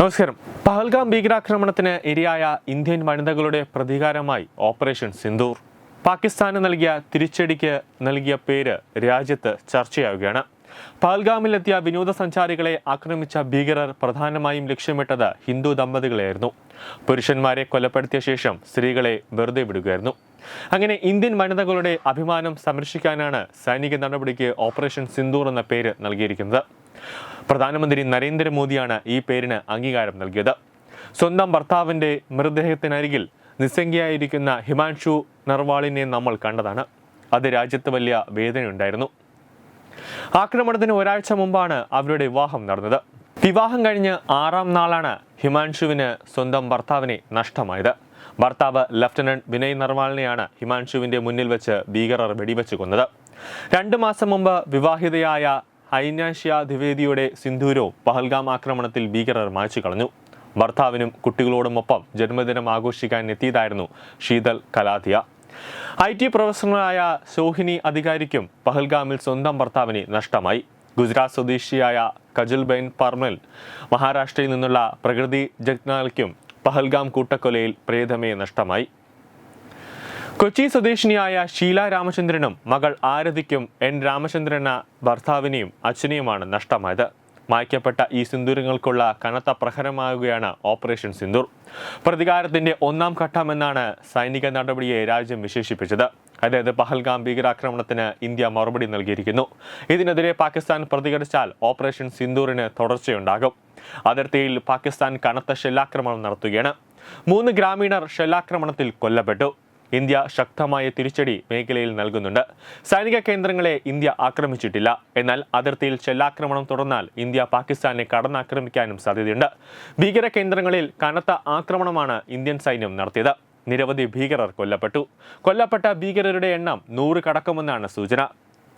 നമസ്കാരം. പഹൽഗാം ഭീകരാക്രമണത്തിന് ഇരയായ ഇന്ത്യൻ വനിതകളുടെ പ്രതികാരമായി ഓപ്പറേഷൻ സിന്ദൂർ. പാകിസ്ഥാന് നൽകിയ തിരിച്ചടിക്ക് നൽകിയ പേര് രാജ്യത്ത് ചർച്ചയാവുകയാണ്. പഹൽഗാമിലെത്തിയ വിനോദസഞ്ചാരികളെ ആക്രമിച്ച ഭീകരർ പ്രധാനമായും ലക്ഷ്യമിട്ടത് ഹിന്ദു ദമ്പതികളെയായിരുന്നു. പുരുഷന്മാരെ കൊലപ്പെടുത്തിയ ശേഷം സ്ത്രീകളെ വെറുതെ വിടുകയായിരുന്നു. അങ്ങനെ ഇന്ത്യൻ വനിതകളുടെ അഭിമാനം സംരക്ഷിക്കാനാണ് സൈനിക നടപടിക്ക് ഓപ്പറേഷൻ സിന്ദൂർ എന്ന പേര് നൽകിയിരിക്കുന്നത്. പ്രധാനമന്ത്രി നരേന്ദ്രമോദിയാണ് ഈ പേരിന് അംഗീകാരം നൽകിയത്. സ്വന്തം ഭർത്താവിന്റെ മൃതദേഹത്തിനരികിൽ നിസ്സംഖ്യയായിരിക്കുന്ന ഹിമാൻഷു നർവാളിനെ നമ്മൾ കണ്ടതാണ്. അത് രാജ്യത്ത് വലിയ വേദനയുണ്ടായിരുന്നു. ആക്രമണത്തിന് ഒരാഴ്ച മുമ്പാണ് അവരുടെ വിവാഹം നടന്നത്. വിവാഹം കഴിഞ്ഞ് ആറാം നാളാണ് ഹിമാൻഷുവിന് സ്വന്തം ഭർത്താവിനെ നഷ്ടമായത്. ഭർത്താവ് ലഫ്റ്റനന്റ് വിനയ് നർവാളിനെയാണ് ഹിമാൻഷുവിന്റെ മുന്നിൽ വെച്ച് ഭീകരർ വെടിവെച്ച് കൊന്നത്. രണ്ട് മാസം മുമ്പ് വിവാഹിതയായ ഐനാഷ്യ ദ്വിവേദിയുടെ സിന്ധൂരോ പഹൽഗാം ആക്രമണത്തിൽ ഭീകരർ മായ്ച്ചു കളഞ്ഞു. ഭർത്താവിനും കുട്ടികളോടുമൊപ്പം ജന്മദിനം ആഘോഷിക്കാൻ എത്തിയതായിരുന്നു ശീതൽ കലാധിയ ഐ ടി പ്രൊഫഷണലായ സോഹിനി അധികാരിക്കും പഹൽഗാമിൽ സ്വന്തം ഭർത്താവിന് നഷ്ടമായി. ഗുജറാത്ത് സ്വദേശിയായ കജുൽബൈൻ പർമൽ മഹാരാഷ്ട്രയിൽ നിന്നുള്ള പ്രകൃതി ജഗ്നാൽക്കും പഹൽഗാം കൂട്ടക്കൊലയിൽ പ്രേതമേ നഷ്ടമായി. കൊച്ചി സ്വദേശിനിയായ ഷീല രാമചന്ദ്രനും മകൾ ആരതിക്കും എൻ രാമചന്ദ്രന ഭർത്താവിനെയും അച്ഛനെയുമാണ് നഷ്ടമായത്. മായ്ക്കപ്പെട്ട ഈ സിന്ദൂരങ്ങൾക്കുള്ള കനത്ത പ്രഹരമാകുകയാണ് ഓപ്പറേഷൻ സിന്ദൂർ. പ്രതികാരത്തിന്റെ ഒന്നാം ഘട്ടമെന്നാണ് സൈനിക നടപടിയെ രാജ്യം വിശേഷിപ്പിച്ചത്. അതായത് പഹൽഗാം ഭീകരാക്രമണത്തിന് ഇന്ത്യ മറുപടി നൽകിയിരിക്കുന്നു. ഇതിനെതിരെ പാകിസ്ഥാൻ പ്രതികരിച്ചാൽ ഓപ്പറേഷൻ സിന്ദൂറിന് തുടർച്ചയുണ്ടാകും. അതിർത്തിയിൽ പാകിസ്ഥാൻ കനത്ത ഷെല്ലാക്രമണം നടത്തുകയാണ്. മൂന്ന് ഗ്രാമീണർ ഷെല്ലാക്രമണത്തിൽ കൊല്ലപ്പെട്ടു. ഇന്ത്യ ശക്തമായ തിരിച്ചടി മേഖലയിൽ നൽകുന്നുണ്ട്. സൈനിക കേന്ദ്രങ്ങളെ ഇന്ത്യ ആക്രമിച്ചിട്ടില്ല. എന്നാൽ അതിർത്തിയിൽ ചെല്ലാക്രമണം തുടർന്നാൽ ഇന്ത്യ പാകിസ്ഥാനെ കടന്നാക്രമിക്കാനും സാധ്യതയുണ്ട്. ഭീകര കേന്ദ്രങ്ങളിൽ കനത്ത ആക്രമണമാണ് ഇന്ത്യൻ സൈന്യം നടത്തിയത്. നിരവധി ഭീകരർ കൊല്ലപ്പെട്ടു. കൊല്ലപ്പെട്ട ഭീകരരുടെ എണ്ണം നൂറ് കടക്കുമെന്നാണ് സൂചന.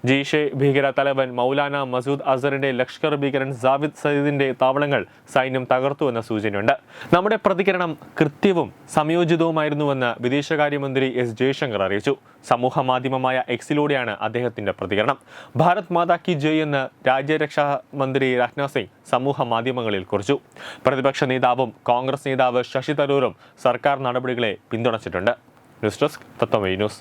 ജെയ്ഷെ ഭീകര തലവൻ മൗലാന മസൂദ് അസറിന്റെ ലഷ്കർ ഭീകരൻ ജാവിദ് സയ്യിദിന്റെ താവളങ്ങൾ സൈന്യം തകർത്തുവെന്ന സൂചനയുണ്ട്. നമ്മുടെ പ്രതികരണം കൃത്യവും സംയോജിതവുമായിരുന്നുവെന്ന് വിദേശകാര്യമന്ത്രി എസ് ജയശങ്കർ അറിയിച്ചു. സമൂഹ മാധ്യമമായ എക്സിലൂടെയാണ് അദ്ദേഹത്തിന്റെ പ്രതികരണം. ഭാരത് മാതാ കി ജയ് എന്ന് രാജ്യരക്ഷാ മന്ത്രി രാജ്നാഥ് സിംഗ് സമൂഹ മാധ്യമങ്ങളിൽ കുറിച്ചു. പ്രതിപക്ഷ നേതാവും കോൺഗ്രസ് നേതാവ് ശശി തരൂരും സർക്കാർ നടപടികളെ പിന്തുണച്ചിട്ടുണ്ട്. News desk Tatwamayi news.